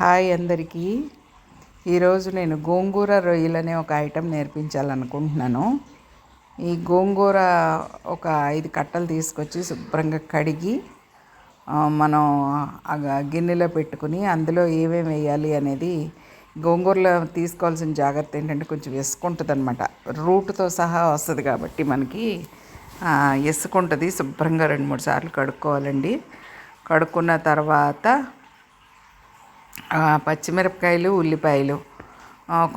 Hi అందరికీ. ఈరోజు నేను గోంగూర రొయ్యలు అనే ఒక ఐటెం నేర్పించాలనుకుంటున్నాను. ఈ గోంగూర ఒక ఐదు కట్టలు తీసుకొచ్చి శుభ్రంగా కడిగి మనం గిన్నెలో పెట్టుకుని అందులో ఏమేమి వేయాలి అనేది గోంగూరలో తీసుకోవాల్సిన జాగ్రత్త ఏంటంటే కొంచెం ఇసుకుంటుంది అనమాట రూట్తో సహా వస్తుంది కాబట్టి మనకి ఇసుకుంటుంది శుభ్రంగా రెండు మూడు సార్లు కడుక్కోవాలండి. కడుక్కున్న తర్వాత పచ్చిమిరపకాయలు ఉల్లిపాయలు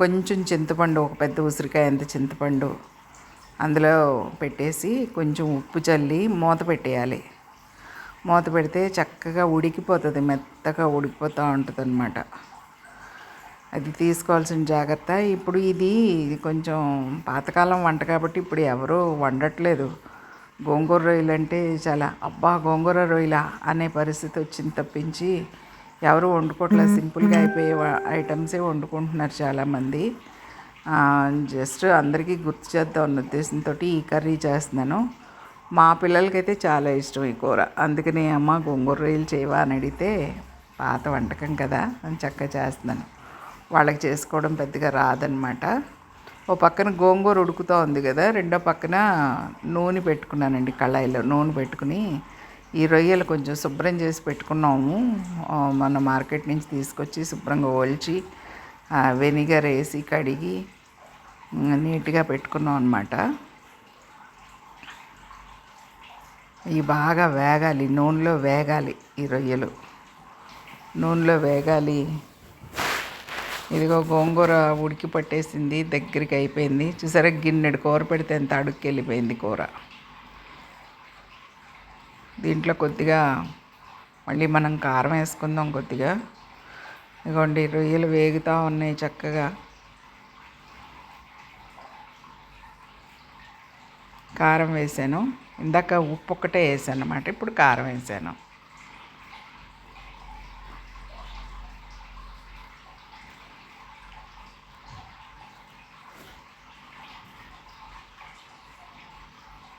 కొంచెం చింతపండు ఒక పెద్ద ఉసిరికాయ అంత చింతపండు అందులో పెట్టేసి కొంచెం ఉప్పు చల్లి మూత పెట్టేయాలి. మూత పెడితే చక్కగా ఉడికిపోతుంది మెత్తగా ఉడికిపోతూ ఉంటుంది అనమాట అది తీసుకోవాల్సిన జాగ్రత్త. ఇప్పుడు ఇది కొంచెం పాతకాలం వంట కాబట్టి ఇప్పుడు ఎవరూ వండట్లేదు. గోంగూర రొయ్యలు అంటే చాలా అబ్బా గోంగూర రొయ్యలా అనే పరిస్థితి వచ్చింది తప్పించి ఎవరు వండుకోవట్లేదు. సింపుల్గా అయిపోయే ఐటమ్సే వండుకుంటున్నారు చాలామంది. జస్ట్ అందరికీ గుర్తు చేద్దాం అన్న ఉద్దేశంతో ఈ కర్రీ చేస్తున్నాను. మా పిల్లలకైతే చాలా ఇష్టం ఈ కూర. అందుకని అమ్మ గోంగూర రొయ్యలు చేయవా అని అడిగితే పాత వంటకం కదా అని చక్కగా చేస్తున్నాను. వాళ్ళకి చేసుకోవడం పెద్దగా రాదనమాట ఓ పక్కన గోంగూర ఉడుకుతూ ఉంది కదా రెండో పక్కన నూనె పెట్టుకున్నానండి కళాయిలో. నూనె పెట్టుకుని ఈ రొయ్యలు కొంచెం శుభ్రం చేసి పెట్టుకున్నాము. మన మార్కెట్ నుంచి తీసుకొచ్చి శుభ్రంగా ఒలిచి వెనిగర్ వేసి కడిగి నీట్గా పెట్టుకున్నాం అనమాట ఇవి బాగా వేగాలి నూనెలో వేగాలి ఈ రొయ్యలు. నూనెలో వేగాలి. ఇదిగో గోంగూర ఉడికి పట్టేసింది దగ్గరికి అయిపోయింది. చూసారా గిన్నెడు కూర పెడితే ఎంత అడుక్కి వెళ్ళిపోయింది కూర. దీంట్లో కొద్దిగా మళ్ళీ మనం కారం వేసుకుందాం కొద్దిగా. ఇదిగోండి రొయ్యలు వేగుతూ ఉన్నాయి చక్కగా. కారం వేసాను. ఇందాక ఉప్పు ఒక్కటే వేసాను అన్నమాట ఇప్పుడు కారం వేసాను.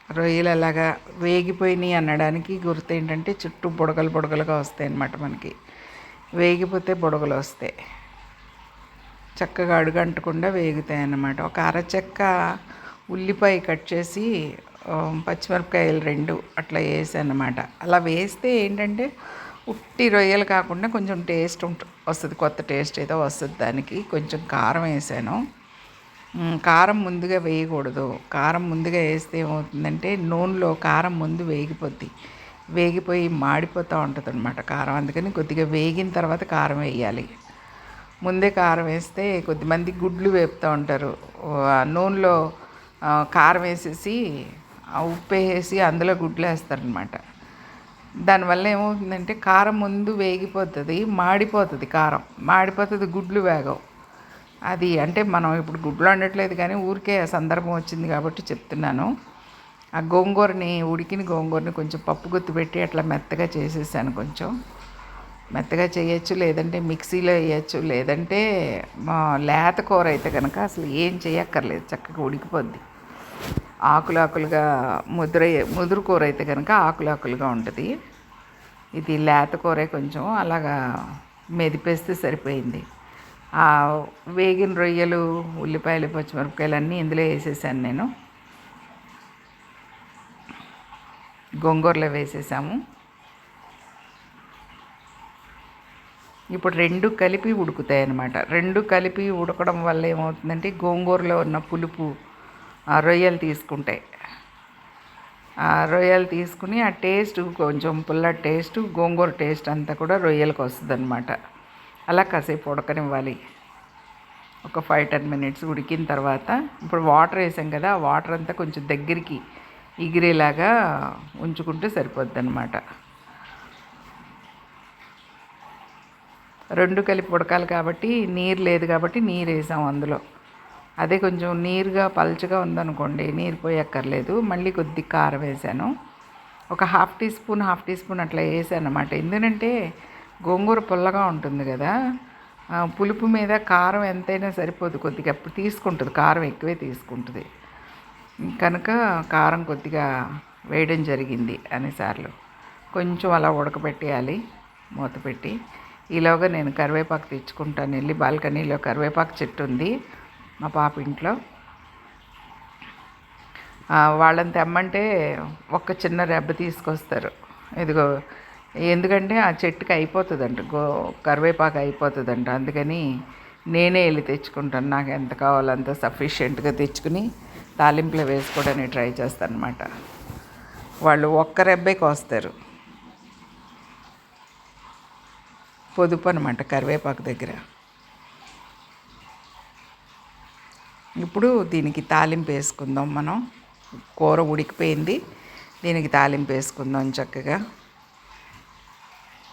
రొయ్యలు అలాగా వేగిపోయినాయి అనడానికి గుర్తు ఏంటంటే చుట్టూ బుడగలు బుడగలుగా వస్తాయి అన్నమాట మనకి. వేగిపోతే బుడగలు వస్తాయి. చక్కగా అడుగంటకుండా వేగుతాయి అన్నమాట. ఒక అరచెక్క ఉల్లిపాయ కట్ చేసి పచ్చిమిరపకాయలు రెండు అట్లా వేసానమాట అలా వేస్తే ఏంటంటే ఉట్టి రొయ్యలు కాకుండా కొంచెం టేస్ట్ వస్తుంది. కొత్త టేస్ట్ ఏదో వస్తుంది దానికి. కొంచెం కారం వేసాను. కారం ముందుగా వేయకూడదు. కారం ముందుగా వేస్తే ఏమవుతుందంటే నూనెలో కారం ముందు వేగిపోద్ది. వేగిపోయి మాడిపోతూ ఉంటుంది అనమాట కారం. అందుకని కొద్దిగా వేగిన తర్వాత కారం వేయాలి. ముందే కారం వేస్తే కొద్దిమంది గుడ్లు వేపుతూ ఉంటారు. నూనెలో కారం వేసేసి ఉప్పు వేసి అందులో గుడ్లు వేస్తారనమాట దానివల్ల ఏమవుతుందంటే కారం ముందు వేగిపోతుంది మాడిపోతుంది కారం. మాడిపోతుంది గుడ్లు వేగవు. అది అంటే మనం ఇప్పుడు గుడ్లు వండట్లేదు కానీ ఊరికే సందర్భం వచ్చింది కాబట్టి చెప్తున్నాను. ఆ గోంగూరని ఉడికిన గోంగూరని కొంచెం పప్పు గుత్తి పెట్టి అట్లా మెత్తగా చేసేసాను కొంచెం. మెత్తగా చేయొచ్చు లేదంటే మిక్సీలో వేయచ్చు లేదంటే లేత కూర అయితే కనుక అసలు ఏం చేయక్కర్లేదు చక్కగా ఉడికిపోద్ది. ఆకులు ఆకులుగా ముద్ర ముదురు కూర అయితే కనుక ఆకులు ఆకులుగా ఉంటుంది. ఇది లేత కూరే కొంచెం అలాగా మెదిపేస్తే సరిపోయింది. వేగిన రొయ్యలు ఉల్లిపాయలు పచ్చిమిరపకాయలు అన్నీ ఇందులో వేసేసాను నేను. గోంగూరలో వేసేసాము. ఇప్పుడు రెండు కలిపి ఉడుకుతాయి అన్నమాట రెండు కలిపి ఉడకడం వల్ల ఏమవుతుందంటే గోంగూరలో ఉన్న పులుపు ఆ రొయ్యలు తీసుకుంటాయి ఆ రొయ్యలు తీసుకుని ఆ టేస్ట్ కొంచెం పుల్ల టేస్ట్ గోంగూర టేస్ట్ అంతా కూడా రొయ్యలకు వస్తుంది అనమాట అలా కాసేపు ఉడకనివ్వాలి. ఒక ఫైవ్ టెన్ మినిట్స్ ఉడికిన తర్వాత ఇప్పుడు వాటర్ వేసాం కదా ఆ వాటర్ అంతా కొంచెం దగ్గరికి ఎగిరేలాగా ఉంచుకుంటే సరిపోద్ది అనమాట రెండు కలిపి ఉడకాలి కాబట్టి నీరు లేదు కాబట్టి నీరు వేసాం అందులో. అదే కొంచెం నీరుగా పలుచగా ఉందనుకోండి నీరు పోయక్కర్లేదు. మళ్ళీ కొద్ది కారం వేసాను. ఒక half teaspoon half teaspoon అట్లా వేసాను అనమాట ఎందుకంటే గోంగూర పుల్లగా ఉంటుంది కదా పులుపు మీద కారం ఎంతైనా సరిపోదు కొద్దిగా. అప్పుడు తీసుకుంటుంది కారం ఎక్కువే తీసుకుంటుంది. కనుక కారం కొద్దిగా వేయడం జరిగింది అన్నిసార్లు కొంచెం అలా ఉడకబెట్టేయాలి మూత పెట్టి. ఈలోగా నేను కరివేపాకు తెచ్చుకుంటాను వెళ్ళి బాల్కనీలో కరివేపాకు చెట్టు ఉంది మా పాప ఇంట్లో. వాళ్ళని తెమ్మంటే ఒక చిన్న రెబ్బ తీసుకొస్తారు. ఇదిగో ఎందుకంటే ఆ చెట్టుకి అయిపోతుందంట. గో కరివేపాకు అయిపోతుందంట. అందుకని నేనే వెళ్ళి తెచ్చుకుంటాను. నాకు ఎంత కావాలో అంత సఫిషియెంట్గా తెచ్చుకుని తాలింపులో వేసుకోవడానికి ట్రై చేస్తాను అనమాట వాళ్ళు ఒక్క రెబ్బే కోస్తారు. పొదుపు అనమాట కరివేపాకు దగ్గర. ఇప్పుడు దీనికి తాలింపు వేసుకుందాం మనం. కూర ఉడికిపోయింది. దీనికి తాలింపు వేసుకుందాం చక్కగా.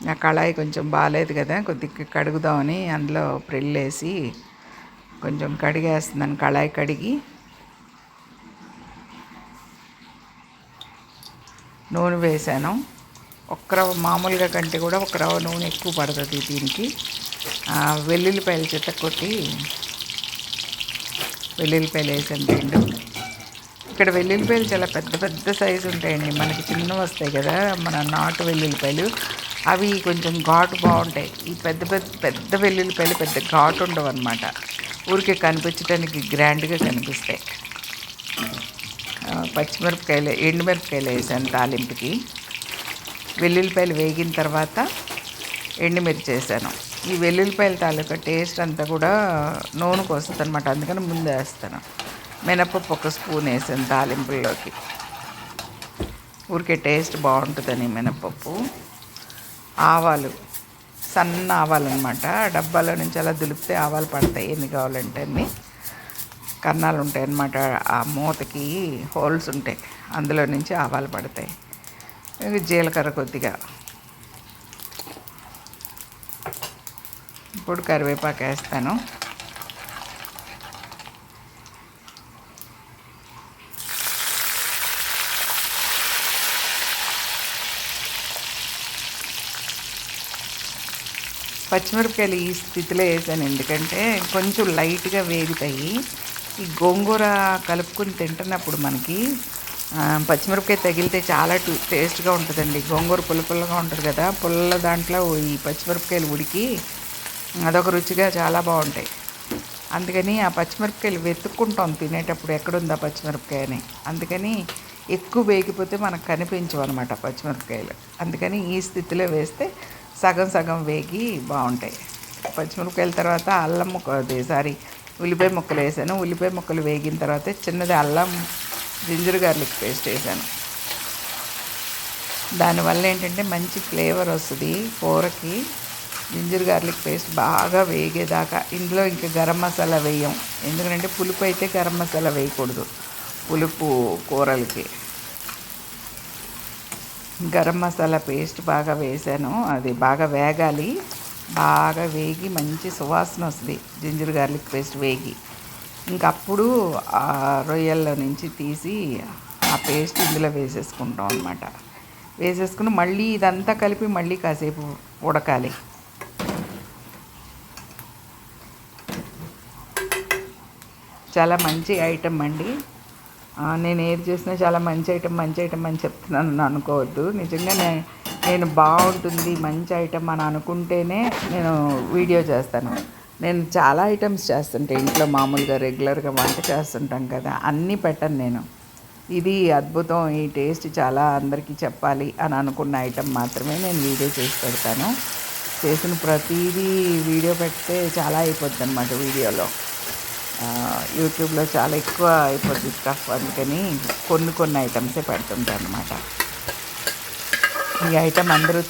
ఆ కళాయి కొంచెం బాగాలేదు కదా కొద్దిగా కడుగుదామని అందులో ప్రిల్లేసి కొంచెం కడిగేస్తున్నాను కళాయి కడిగి. నూనె వేసాను. ఒక్క రవ్వ మామూలుగా కంటే కూడా ఒక రవ్వ నూనె ఎక్కువ పడుతుంది దీనికి. వెల్లుల్లిపాయలు చెత్త కొట్టి వెల్లుల్లిపాయలు వేసాను రెండు. ఇక్కడ వెల్లుల్లిపాయలు చాలా పెద్ద పెద్ద సైజు ఉంటాయండి మనకి చిన్నవి వస్తాయి కదా మన నాటు వెల్లుల్లిపాయలు. అవి కొంచెం ఘాటు బాగుంటాయి. ఈ పెద్ద పెద్ద పెద్ద వెల్లుల్లిపాయలు పెద్ద ఘాటు ఉండవు అనమాట ఊరికే కనిపించడానికి గ్రాండ్గా కనిపిస్తాయి. పచ్చిమిరపకాయలు ఎండుమిరపకాయలు వేసాను తాలింపుకి. వెల్లుల్లిపాయలు వేగిన తర్వాత ఎండుమిర్చి వేసాను. ఈ వెల్లుల్లిపాయల తాలూకా టేస్ట్ అంతా కూడా నూనెకు వస్తుంది అనమాట అందుకని ముందే వేస్తాను. మినపప్పు ఒక స్పూన్ వేసాను తాలింపుల్లోకి. ఊరికే టేస్ట్ బాగుంటుందని మినపప్పు. ఆవాలు. సన్న ఆవాలు అనమాట డబ్బాలో నుంచి అలా దులిపితే ఆవాలు పడతాయి. ఎన్ని కావాలంటే అన్ని. కన్నాలు ఉంటాయి అన్నమాట ఆ మూతకి హోల్స్ ఉంటాయి. అందులో నుంచి ఆవాలు పడతాయి. ఇవి జీలకర్ర కొద్దిగా. ఇప్పుడు కరివేపాకు వేస్తాను. పచ్చిమిరపకాయలు ఈ స్థితిలో వేసాను. ఎందుకంటే కొంచెం లైట్గా వేగుతాయి. ఈ గోంగూర కలుపుకుని తింటున్నప్పుడు మనకి పచ్చిమిరపకాయ తగిలితే చాలా టేస్ట్గా ఉంటుందండి. గోంగూర పుల్ల పుల్లగా ఉంటుంది కదా పుల్ల దాంట్లో ఈ పచ్చిమిరపకాయలు ఉడికి అదొక రుచిగా చాలా బాగుంటాయి. అందుకని ఆ పచ్చిమిరపకాయలు వెతుక్కుంటాం తినేటప్పుడు ఎక్కడుందా పచ్చిమిరపకాయ అని అందుకని ఎక్కువ వేగిపోతే మనకు కనిపించవు అనమాట పచ్చిమిరపకాయలు. అందుకని ఈ స్థితిలో వేస్తే సగం సగం వేగి బాగుంటాయి. పచ్చిమిరపకాయల తర్వాత అల్లం ముక్క సారీ ఉల్లిపాయ ముక్కలు వేసాను. ఉల్లిపాయ ముక్కలు వేగిన తర్వాత చిన్నది అల్లం జింజర్ గార్లిక్ పేస్ట్ వేసాను. దానివల్ల ఏంటంటే మంచి ఫ్లేవర్ వస్తుంది కూరకి. జింజర్ గార్లిక్ పేస్ట్ బాగా వేగేదాకా. ఇందులో ఇంకా గరం మసాలా వేయం. ఎందుకంటే పులుపు అయితే గరం మసాలా వేయకూడదు. పులుపు కూరలకి. గరం మసాలా పేస్ట్ బాగా వేసాను. అది బాగా వేగాలి. బాగా వేగి మంచి సువాసన వస్తుంది. జింజర్ గార్లిక్ పేస్ట్ వేగి. ఇంకప్పుడు ఆ రొయ్యల్లో నుంచి తీసి ఆ పేస్ట్ ఇందులో వేసేసుకుంటాం అనమాట వేసేసుకుని మళ్ళీ ఇదంతా కలిపి మళ్ళీ కాసేపు ఉడకాలి. చాలా మంచి ఐటమ్ అండి. నేను ఏది చేసినా చాలా మంచి ఐటమ్ మంచి ఐటమ్ అని చెప్తున్నాను అనుకోవద్దు. నిజంగా నేను బాగుంటుంది మంచి ఐటమ్ అని అనుకుంటేనే నేను వీడియో చేస్తాను. నేను చాలా ఐటమ్స్ చేస్తుంటే ఇంట్లో మామూలుగా రెగ్యులర్గా వంట చేస్తుంటాం కదా అన్నీ పెట్టను నేను. ఇది అద్భుతం ఈ టేస్ట్ చాలా అందరికీ చెప్పాలి అని అనుకున్న ఐటమ్ మాత్రమే నేను వీడియో చేసి పెడతాను. చేసిన ప్రతిదీ వీడియో పెడితే చాలా అయిపోద్ది అనమాట వీడియోలో. యూట్యూబ్లో చాలా ఎక్కువ అయిపోతుంది స్టఫ్ అందుకని కొన్ని కొన్ని ఐటమ్సే పెడుతుంటాను అనమాట ఈ ఐటమ్ అందరూ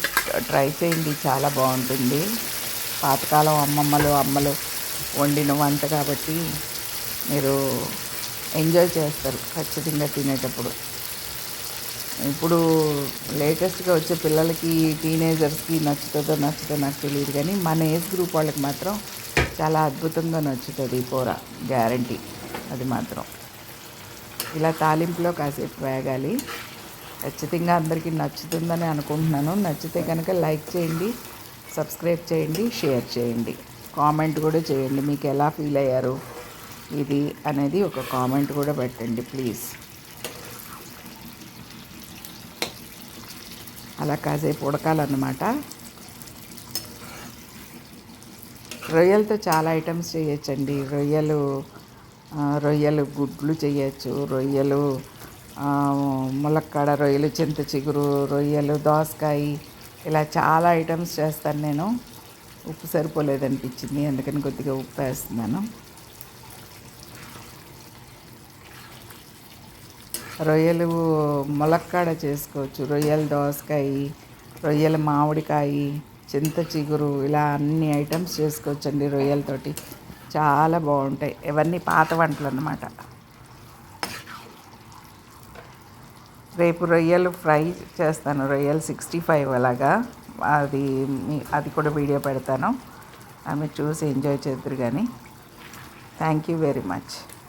ట్రై చేయండి. చాలా బాగుంటుంది. పాతకాలం అమ్మమ్మలు అమ్మలు వండిన వంట కాబట్టి మీరు ఎంజాయ్ చేస్తారు. ఖచ్చితంగా తినేటప్పుడు. ఇప్పుడు లేటెస్ట్గా వచ్చే పిల్లలకి టీనేజర్స్కి నచ్చుతుందో నచ్చుతో నాకు తెలియదు కానీ మన ఏజ్ గ్రూప్ వాళ్ళకి మాత్రం చాలా అద్భుతంగా నచ్చుతుంది ఈ కూర గ్యారంటీ. అది మాత్రం. ఇలా తాలింపులో కాసేపు వేగాలి. ఖచ్చితంగా అందరికీ నచ్చుతుందని అనుకుంటున్నాను. నచ్చితే కనుక లైక్ చేయండి సబ్స్క్రైబ్ చేయండి షేర్ చేయండి. కామెంట్ కూడా చేయండి మీకు ఎలా ఫీల్ అయ్యారు? ఇది అనేది ఒక కామెంట్ కూడా పెట్టండి ప్లీజ్. అలా కాసేపు ఉడకాలన్నమాట. రొయ్యలతో చాలా ఐటమ్స్ చేయొచ్చండి. రొయ్యలు రొయ్యలు గుడ్లు చేయొచ్చు. రొయ్యలు ములక్కాడ రొయ్యలు చింత చిగురు రొయ్యలు దోసకాయ ఇలా చాలా ఐటమ్స్ చేస్తాను నేను. ఉప్పు సరిపోలేదనిపించింది అందుకని కొద్దిగా ఉప్పు వేస్తున్నాను. రొయ్యలు ములక్కాడ చేసుకోవచ్చు. రొయ్యల దోసకాయ రొయ్యల మామిడికాయ చింత చిగురు ఇలా అన్ని ఐటమ్స్ చేసుకోవచ్చండి రొయ్యలతోటి చాలా బాగుంటాయి. ఇవన్నీ పాత వంటలు అన్నమాట. రేపు రొయ్యలు ఫ్రై చేస్తాను. రొయ్యలు సిక్స్టీ ఫైవ్ అలాగా. అది మీ- అది కూడా వీడియో పెడతాను. ఆమె చూసి ఎంజాయ్ చేద్దరు కానీ థ్యాంక్ యూ వెరీ మచ్.